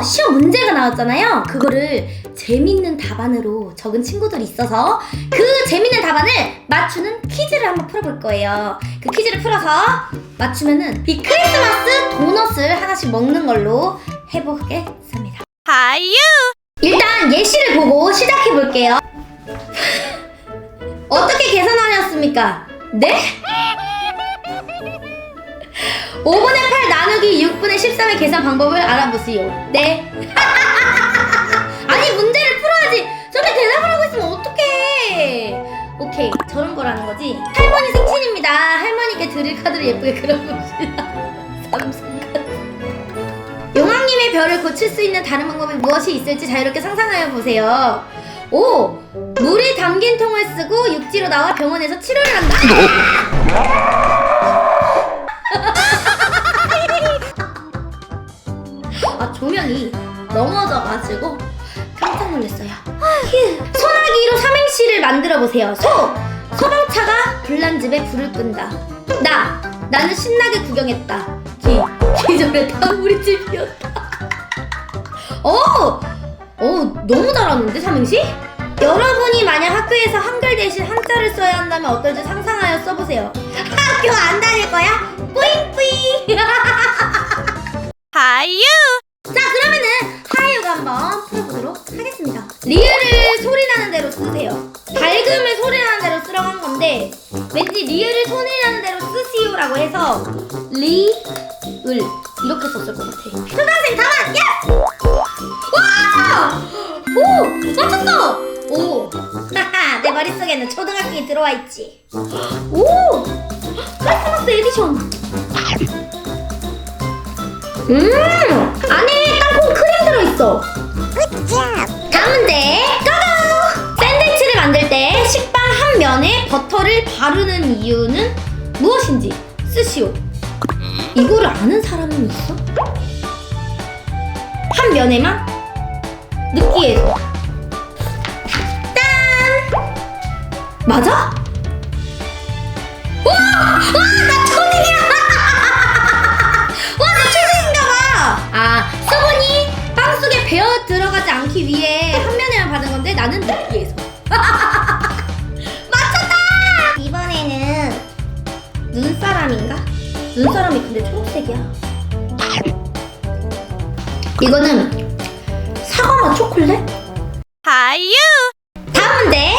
어, 시험 문제가 나왔잖아요. 그거를 재밌는 답안으로 적은 친구들이 있어서 그 재밌는 답안을 맞추는 퀴즈를 한번 풀어볼 거예요. 그 퀴즈를 풀어서 맞추면은 이 크리스마스 도넛을 하나씩 먹는 걸로 해보겠습니다. 하유! 일단 예시를 보고 시작해 볼게요. 어떻게 계산하셨습니까? 네? 5분의 8 나누기 6분의 13의 계산 방법을 알아보세요. 네. 아니 문제를 풀어야지. 저렇게 대답을 하고 있으면 어떡해. 오케이 저런 거라는 거지. 할머니 생신입니다. 할머니께 드릴 카드를 예쁘게 그려봅시다. 삼성 카드. 용왕님의 별을 고칠 수 있는 다른 방법이 무엇이 있을지 자유롭게 상상하여 보세요. 오! 물이 담긴 통을 쓰고 육지로 나와 병원에서 치료를 한다. 아, 조명이 넘어져가지고 깜짝 놀랐어요. 휴. 소나기로 삼행시를 만들어 보세요. 소! 소방차가 불난 집에 불을 끈다. 나! 나는 신나게 구경했다. 기! 기절했다. 우리 집이었다. 오! 오, 너무 잘하는데, 삼행시? 여러분이 만약 학교에서 한글 대신 한자를 써야 한다면 어떨지 상상하여 써보세요. 학교 안 다닐 거야? 뿌잉뿌잉! 하유! 쓰세요. 밝음을 소리 나는 대로 쓰라고 한 건데, 왠지 리을을 소리 나는 대로 쓰시오라고 해서, 리, 을, 이렇게 썼을 것 같아. 초등학생 답안, 야! 와! 오! 맞췄어! 오! 하하, 내 머릿속에는 초등학생이 들어와 있지. 오! 크리스마스 에디션! 음! 안에 땅콩 크림 들어있어! 다음 문제! 버터를 바르는 이유는 무엇인지 쓰시오. 이거를 아는 사람은 있어? 한 면에만? 느끼해서. 짠! 맞아? 와! 와! 나 초딩이야! 와, 나 초딩인가 봐! 아, 수분이 빵 속에 배어 들어가지 않기 위해 한 면에만 받은 건데 나는 느끼해서. 초록색이야. 이거는 사과맛 초콜릿? 하유! 다음 문제.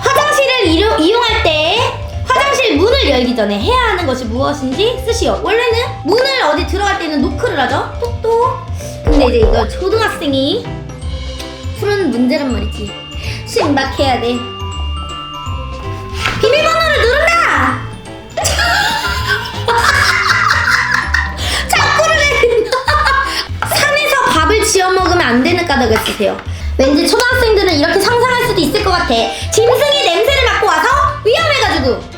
화장실을 이용, 이용할 때 화장실 문을 열기 전에 해야 하는 것이 무엇인지 쓰시오. 원래는 문을 어디 들어갈 때는 노크를 하죠. 똑똑. 근데 이제 이거 초등학생이 푸는 문제란 말이지. 신박해야 돼. 비밀번호 먹으면 안 되는 까닭을 쓰세요. 왠지 초등학생들은 이렇게 상상할 수도 있을 것 같아. 짐승이 냄새를 맡고 와서 위험해가지고.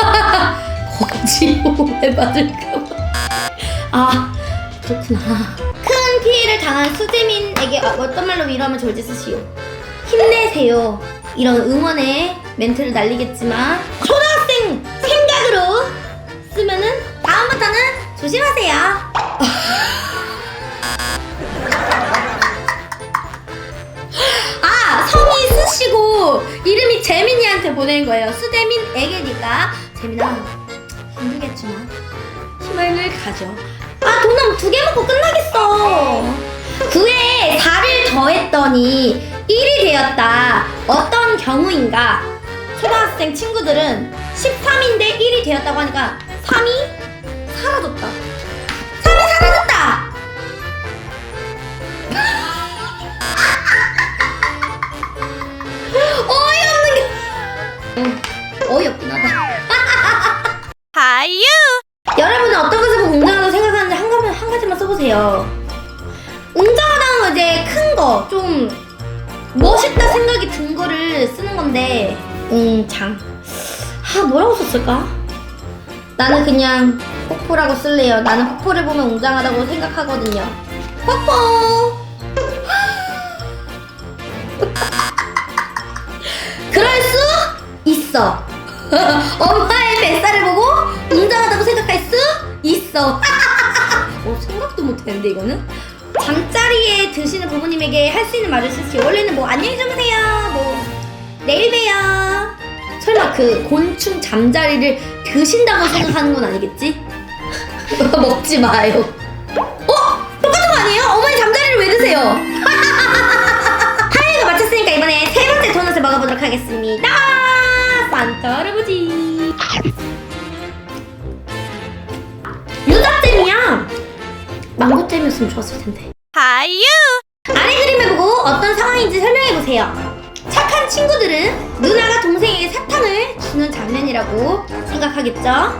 거지오에 맞을까봐. 아, 그렇구나. 큰 피해를 당한 수재민에게 어떤 말로 위로하면 좋을지 쓰시오. 힘내세요. 이런 응원의 멘트를 날리겠지만 초등학생 생각으로 쓰면은 다음부터는 조심하세요. 재민이한테 보낸 거예요. 수재민에게니까 재민아 힘들겠지만 희망을 가져. 아 도넛 두개 먹고 끝나겠어. 9에 4를 더했더니 1이 되었다. 어떤 경우인가? 초등학생 친구들은 13인데 1이 되었다고 하니까 3이 사라졌다. 3이 사라졌다. 생각이 든 거를 쓰는 건데, 웅장. 아, 뭐라고 썼을까? 나는 그냥 폭포라고 쓸래요. 나는 폭포를 보면 웅장하다고 생각하거든요. 폭포! 그럴 수 있어. 엄마의 뱃살을 보고 웅장하다고 생각할 수 있어. 어, 생각도 못했는데 이거는 잠자리에 드시는 부모님에게 할 수 있는 말을 쓰시오. 원래는 뭐 안녕히 주무세요. 뭐 내일 봬요. 설마 그 곤충 잠자리를 드신다고 생각하는 건 아니겠지? 먹지 마요. 어? 똑같은 거 아니에요? 어머니 잠자리를 왜 드세요? 하이가 마쳤으니까 이번에 세 번째 도넛을 먹어보도록 하겠습니다. 산타 할아버지. 망고잼이었으면 좋았을 텐데. 하유 아래 그림을 보고 어떤 상황인지 설명해 보세요. 착한 친구들은 누나가 동생에게 사탕을 주는 장면이라고 생각하겠죠? 야!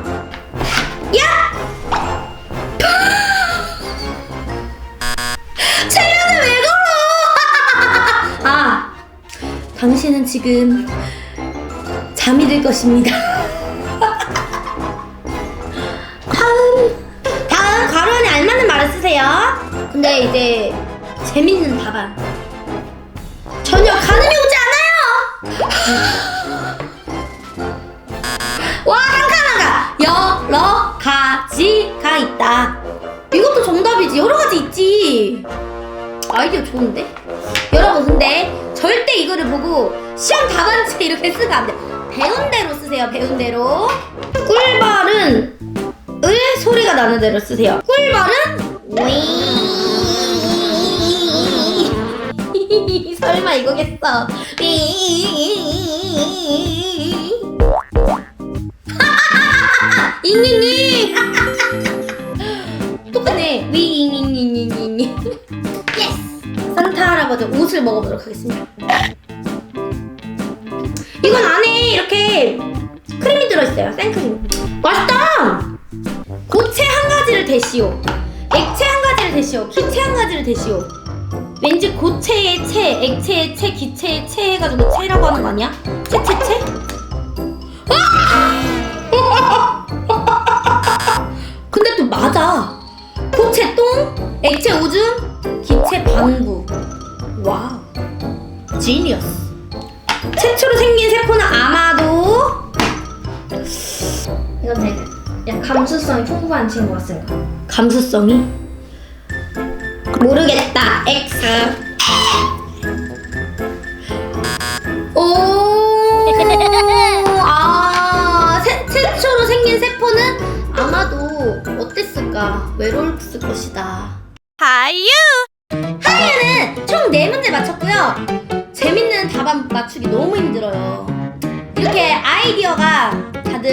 체면을 왜 걸어? 아, 당신은 지금 잠이 들 것입니다. 안에 알맞는 말을 쓰세요. 근데 이제 재밌는 답안. 전혀 가늠이 오지 않아요. 와, 한 칸아가 여러 가지가 있다. 이것도 정답이지. 여러 가지 있지. 아이디어 좋은데? 여러분, 근데 절대 이거를 보고 시험 답안지 이렇게 쓰면 안 돼. 배운 대로 쓰세요. 배운 대로. 꿀발은 을 소리가 나는 대로 쓰세요. 꿀발은 위. 설마 이거겠어. 위. 잉잉잉. 똑같네. 위잉잉잉잉잉. 예스. 산타 할아버지 옷을 먹어보도록 하겠습니다. 이건 안에 이렇게 크림이 들어있어요. 생크림. 맛있다. 고체 한 가지를 대시오. 액체 한 가지를 대시오. 기체 한 가지를 대시오. 왠지 고체의 체, 액체의 체, 기체의 체 해가지고 체라고 하는 거 아니야? 체, 체, 체? 아! 근데 또 맞아. 고체 똥, 액체 오줌, 기체 방구. 와우. 지니어스. 최초로 생긴 세포는 아마 감수성이 풍부한 친구 같습니다. 감수성이? 모르겠다. X. 오아 최초로 생긴 세포는 아마도 어땠을까? 외로웠을 것이다. 하유! 하이는 총 4문제 맞췄고요. 재밌는 답안 맞추기 너무 힘들어요. 이렇게 아이디어가 다들